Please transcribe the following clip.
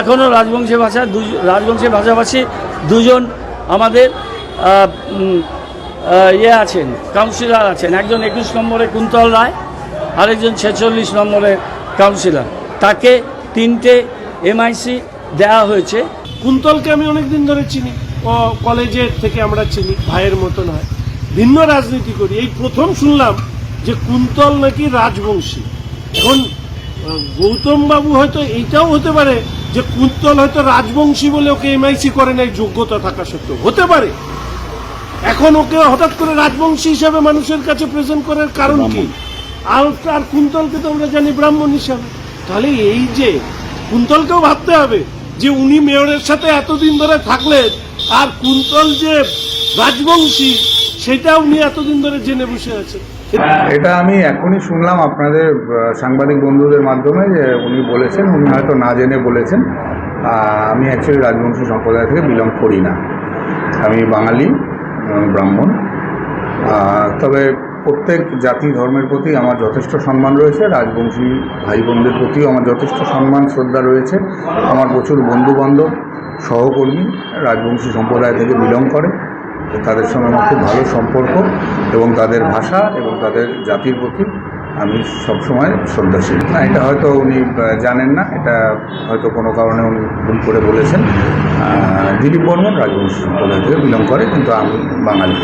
এখনও রাজবংশী ভাষা দু রাজবংশী ভাষাভাষী দুজন আমাদের ইয়ে আছেন, কাউন্সিলর আছেন। একজন একুশ নম্বরে কুন্তল রায়, আরেকজন ছেচল্লিশ নম্বরে কাউন্সিলর। তাকে তিনটে এমআইসি দেওয়া হয়েছে। কুন্তলকে আমি অনেক দিন ধরে চিনি। কলেজের থেকে আমরা চিনি, ভাইয়ের মতন হয় ভিন্ন রাজনীতি করি। এই প্রথম শুনলাম যে কুন্তল নাকি রাজবংশী। এখন গৌতম বাবু হয়তো এইটাও হতে পারে যে কুন্তল হয়তো রাজবংশী বলে ওকে এমআইসি করে নাই যোগ্যতা থাকা সত্ত্বেও। হতে পারে। এখন ওকে হঠাৎ করে রাজবংশী হিসাবে মানুষের কাছে প্রেজেন্ট করার কারণ কি? আর আর কুন্তলকে তো আমরা জানি ব্রাহ্মণ হিসাবে। তাহলে এই যে কুন্তলকেও ভাবতে হবে যে উনি মেয়রের সাথে এতদিন ধরে থাকলেন আর কুন্তল যে রাজবংশী সেটা উনি এতদিন ধরে জেনে বসে আছেন এটা আমি এখনই শুনলাম আপনাদের সাংবাদিক বন্ধুদের মাধ্যমে যে উনি বলেছেন, উনি হয়তো না জেনে বলেছেন। আমি অ্যাকচুয়ালি রাজবংশী সম্প্রদায় থেকে বিলং করি না। আমি বাঙালি ব্রাহ্মণ। তবে প্রত্যেক জাতি ধর্মের প্রতি আমার যথেষ্ট সম্মান রয়েছে। রাজবংশী ভাই বোনদের প্রতিও আমার যথেষ্ট সম্মান, শ্রদ্ধা রয়েছে। আমার প্রচুর বন্ধু বান্ধব সহকর্মী রাজবংশী সম্প্রদায় থেকে বিলং করে। তাদের সঙ্গে আমার খুব ভালো সম্পর্ক এবং তাদের ভাষা এবং তাদের জাতির প্রতি আমি সবসময় শ্রদ্ধাশীল। না, এটা হয়তো উনি জানেন না, এটা হয়তো কোনো কারণে উনি ভুল করে বলেছেন। দিলীপ বর্মন রাজবংশী সম্প্রদায় থেকে বিলং করে, কিন্তু আমি বাঙালি।